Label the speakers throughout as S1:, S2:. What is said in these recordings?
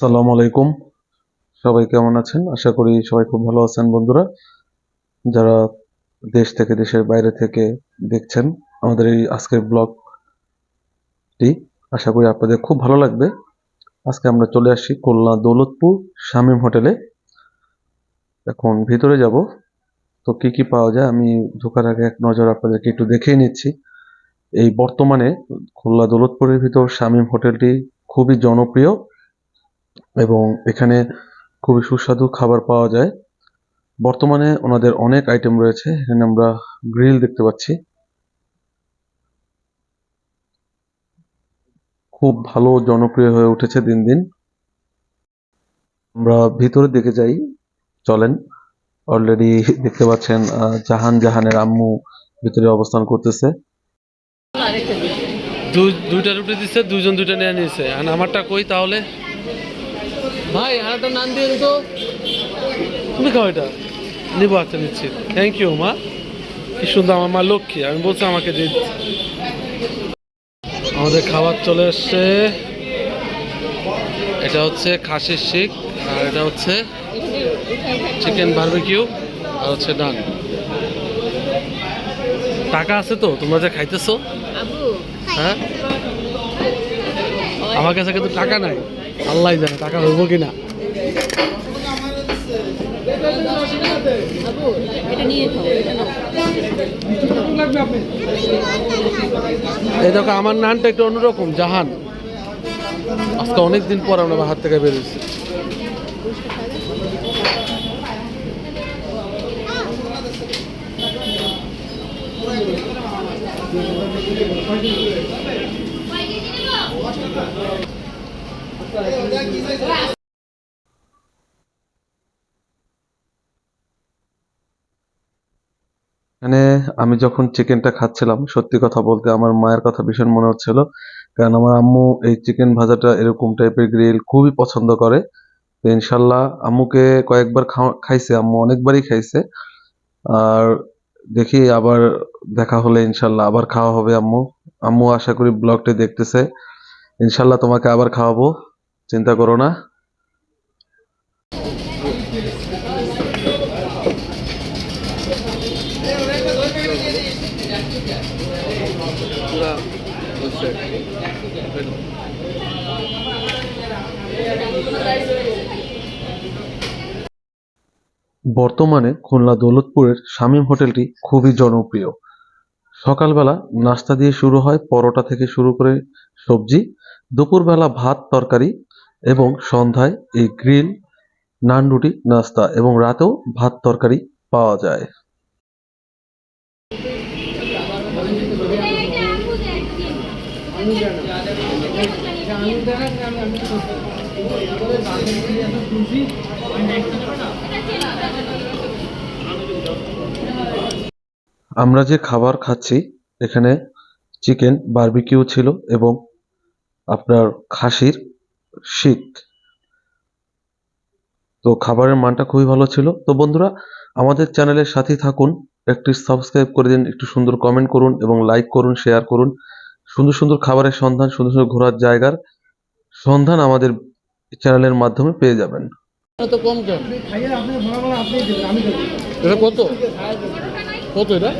S1: সালাম আলাইকুম। সবাই কেমন আছেন? আশা করি সবাই খুব ভালো আছেন বন্ধুরা। যারা দেশ থেকে, দেশের বাইরে থেকে দেখছেন আমাদের এই আজকের ব্লগটি, আশা করি আপনাদের খুব ভালো লাগবে। আজকে আমরা চলে আসি খুলনা দৌলতপুর শামীম হোটেলে। এখন ভিতরে যাব। তো কি কি পাওয়া যায় আমি ঢোকার আগে এক নজর আপনাদেরকে একটু দেখিয়ে নিচ্ছি। এই বর্তমানে খুলনা দৌলতপুরের ভিতর শামীম হোটেলটি খুবই জনপ্রিয়। এবং এখানে খুবই সুস্বাদু খাবার পাওয়া যায়। বর্তমানে ওনাদের অনেক আইটেম রয়েছে। এখানে আমরা গ্রিল দেখতে পাচ্ছি। খুব ভালো জনপ্রিয় হয়ে উঠেছে দিন দিন। আমরা ভিতরের দিকে যাই। চলেন। অলরেডি দেখতে পাচ্ছেন জাহান জাহানের আম্মু ভিতরে অবস্থান করতেছে।
S2: দুইটা রুটি দিচ্ছে দুজন দুইটা নিয়ে নিয়েছে আর আমারটা কই তাহলে? ভাই আর একটা নান দিয়ে তো তুমি খাও এটা। নিবো আচ্ছা নিচ্ছি থ্যাংক ইউ মা। কি সুন্দর আমার মা লক্ষ্মী। আমি বলছি আমাকে দিয়ে আমাদের খাবার চলে এসছে। এটা হচ্ছে খাসির শিক আর এটা হচ্ছে চিকেন বারবিকিউ আর হচ্ছে ডান টাকা আছে তো? তোমরা যে খাইতেছো? হ্যাঁ? আমার কাছে কিন্তু টাকা নাই। আল্লাহ জানে টাকা হইব
S3: এটা নাও।
S2: এই দেখো আমার নানটা একটু অন্যরকম জাহান। আজকে অনেক দিন পর আমরা হাত থেকে বেরিয়েছি
S1: এখানে আমি যখন চিকেনটা খাচ্ছিলাম, সত্যি কথা বলতে আমার মায়ের কথা ভীষণ মনে হচ্ছিল। কারণ আমার আম্মু এই চিকেন ভাজাটা এরকম টাইপের গ্রিল খুবই পছন্দ করে। তো ইনশাল্লাহ আম্মুকে কয়েকবার খাইছে, আম্মু অনেকবারই খাইছে। আর দেখি আবার দেখা হলে ইনশাল্লাহ আবার খাওয়া হবে আম্মু। আম্মু আশা করি ব্লগটি দেখতেছে। ইনশাল্লাহ তোমাকে আবার খাওয়াবো। চিন্তা করো না। বর্তমানে খুলনা দৌলতপুরের শামীম হোটেলটি খুবই জনপ্রিয়। সকালবেলা নাস্তা দিয়ে শুরু হয়, পরোটা থেকে শুরু করে সবজি, দুপুরবেলা ভাত, তরকারি এবং সন্ধ্যায় এই গ্রিল নান রুটি নাস্তা এবং রাতেও ভাত তরকারি পাওয়া যায়। আমরা যে খাবার খাচ্ছি, এখানে চিকেন বারবিকিউ ছিল এবং আপনার খাসির শিক তো খাবারের মানটা খুবই ভালো ছিল। তো বন্ধুরা আমাদের চ্যানেলের সাথে থাকুন। একটি সাবস্ক্রাইব করে দিন একটু সুন্দর কমেন্ট করুন এবং লাইক করুন শেয়ার করুন। সুন্দর সুন্দর খাবারের সন্ধান সুন্দর সুন্দর ঘোরার জায়গার সন্ধান আমাদের চ্যানেলের মাধ্যমে পেয়ে যাবেন।
S2: এত কম কেন এটা কত? কত এটা?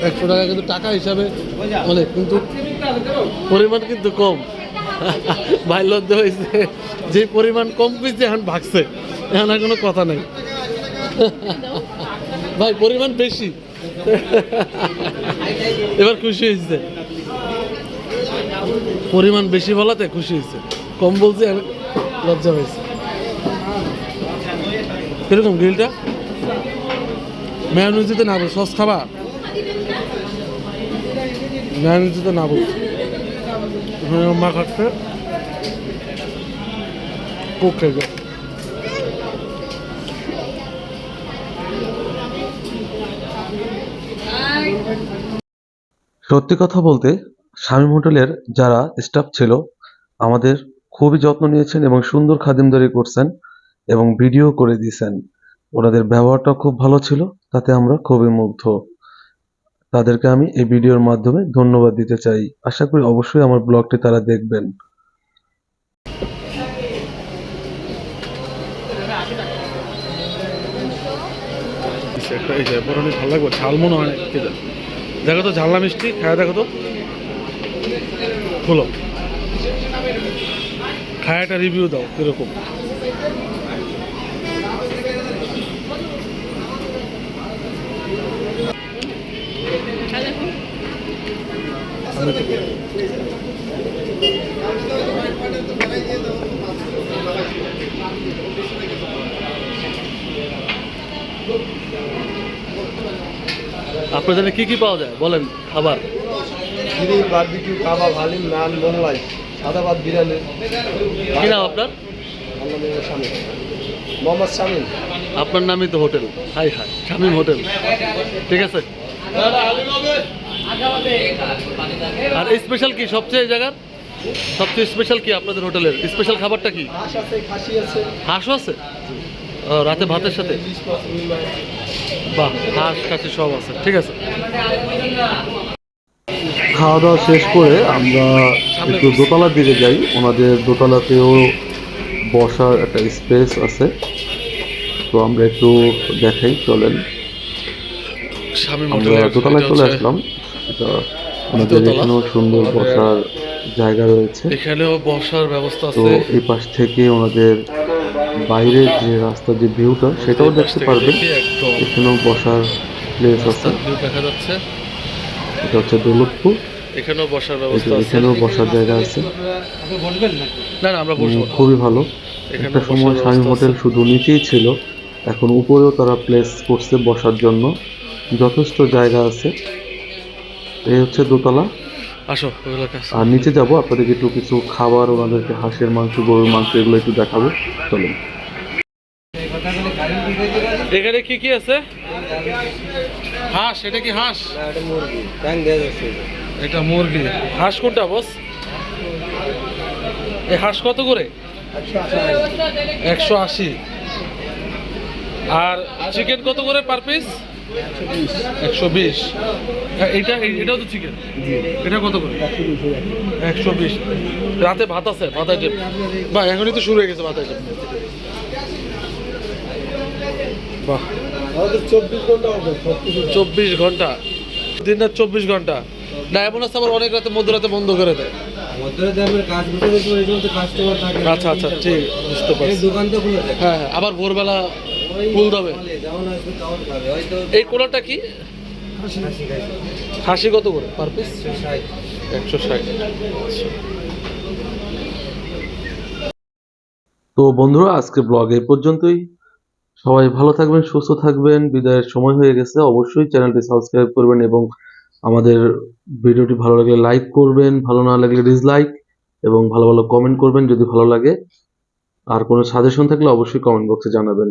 S2: একশো টাকা কিন্তু টাকা হিসাবে অনেক কিন্তু পরিমাণ কিন্তু কম। ভাই লজ্জা হয়েছে যে পরিমাণ কম পেয়েছে এখন ভাগছে। এখন আর কোনো কথা নেই। ভাই, পরিমাণ বেশি। এবার খুশি হয়েছে পরিমাণ বেশি বলাতে খুশি হয়েছে কম বলছে লজ্জা হয়েছে কীরকম গ্রিলটা মেয়নুজিতে নাবো সস খাবা? মেয়নুজিতে নাবো এখানে মা খাচ্ছে। কোক
S1: সত্যি কথা বলতে, শামীম হোটেলের যারা স্টাফ ছিল, আমাদের খুবই যত্ন নিয়েছেন এবং সুন্দর খাদিমদারি করছেন এবং ভিডিও করে দিয়েছেন। ওনাদের ব্যবহারটা খুব ভালো ছিল, তাতে আমরা খুবই মুগ্ধ। তাদেরকে আমি এই ভিডিওর মাধ্যমে ধন্যবাদ দিতে চাই। আশা করি অবশ্যই আমার ব্লগটি তারা দেখবেন।
S2: এই ভালো লাগবে ঝাল মনে হয় দেখো তো ঝালনা মিষ্টি, খায় দেখো তো। খুলো। খায় একটা রিভিউ দাও, কীরকম। আপনাদের কি কি পাওয়া যায়? বলেন খাবার।
S4: খিরি বারবিকিউ কাবাব হালিম নান মোগলাই সাদা ভাত বিরিয়ানি।
S2: কি নাম আপনার?
S4: মোহাম্মদ শামিল
S2: আপনার নামই তো hotel. Hi hi Shamim hotel. ঠিক আছে? আর স্পেশাল কি? সবচেয়ে জায়গার? সবচেয়ে স্পেশাল কি আপনাদের হোটেলের? স্পেশাল খাবারটা কি?
S4: হাঁস আছে
S2: হাঁসও আছে? ও, রাতে ভাতের সাথে? বাহ হাঁস কাছে সব আছে। ঠিক আছে।
S1: খাওয়া দাওয়া শেষ করে আমরা একটু দোতলার দিকে যাই। ওনাদের দোতলাতেও বসার একটা স্পেস আছে। তো আমরা একটু দেখাই চলেন। আমরা দোতলায় চলে আসলাম। এটা ওনাদের
S2: দোতলা।
S1: এখানেও সুন্দর বসার জায়গা রয়েছে।
S2: এখানেও বসার ব্যবস্থা
S1: তো
S2: আছে।
S1: এই পাশ থেকে ওনাদের বাইরের যে রাস্তার যে ভিউটা সেটাও দেখতে
S2: থেকে
S1: পারবেন এখানেও বসার প্লেস আছে।
S2: দেখা যাচ্ছে।
S1: এটা হচ্ছে দৌলতপুর।
S2: এখানেও বসার ব্যবস্থা আছে।
S1: এখানেও বসার জায়গা আছে।
S2: না না আমরা বসবো
S1: খুবই ভালো। একটা সময় স্বামী হোটেল শুধু নিচেই ছিল। এখন উপরেও তারা প্লেস করছে বসার জন্য। যথেষ্ট জায়গা আছে। এই হচ্ছে দোতলা।
S2: আসো
S1: আর নিচে যাব আপনাদেরকে একটু কিছু খাবার ওনাদেরকে হাঁসের মাংস গরুর মাংস এগুলো একটু দেখাবো। চলুন।
S2: এখানে কি কি আছে? হাঁস এটা কি হাঁস?
S4: এটা মুরগি।
S2: হাঁস কোনটা বস? এই হাঁস কত করে? একশো আশি। আর চিকেন কত করে পার পিস একশো বিশ। এইটা এই- এটাও তো চিকেন এটা কত করে? একশো বিশ। রাতে ভাত আছে ভাত আইটেম বাহ এখনই তো শুরু হয়ে গেছে ভাত আইটেম বাহ।
S4: চব্বিশ
S2: ঘণ্টা। দিন রাত চব্বিশ ঘণ্টা। না এমন আছে আবার অনেক রাতে মধ্যরাতে বন্ধ করে দেয়। আচ্ছা আচ্ছা ঠিক বুঝতে পারছি। হ্যাঁ হ্যাঁ আবার ভোরবেলা ফুল দেবে এই কোলাটা কি?
S4: হাসি
S2: কত করে? Per piece? একশো ষাট।
S1: তো বন্ধুরা আজকে ব্লগ এই পর্যন্তই। সবাই ভালো থাকবেন সুস্থ থাকবেন। বিদায়ের সময় হয়ে গেছে। অবশ্যই চ্যানেলটি সাবস্ক্রাইব করবেন এবং আমাদের ভিডিওটি ভালো লাগলে লাইক করবেন ভালো না লাগলে ডিসলাইক এবং ভালো ভালো কমেন্ট করবেন যদি ভালো লাগে। আর কোনো সাজেশন থাকলে অবশ্যই কমেন্ট বক্সে জানাবেন।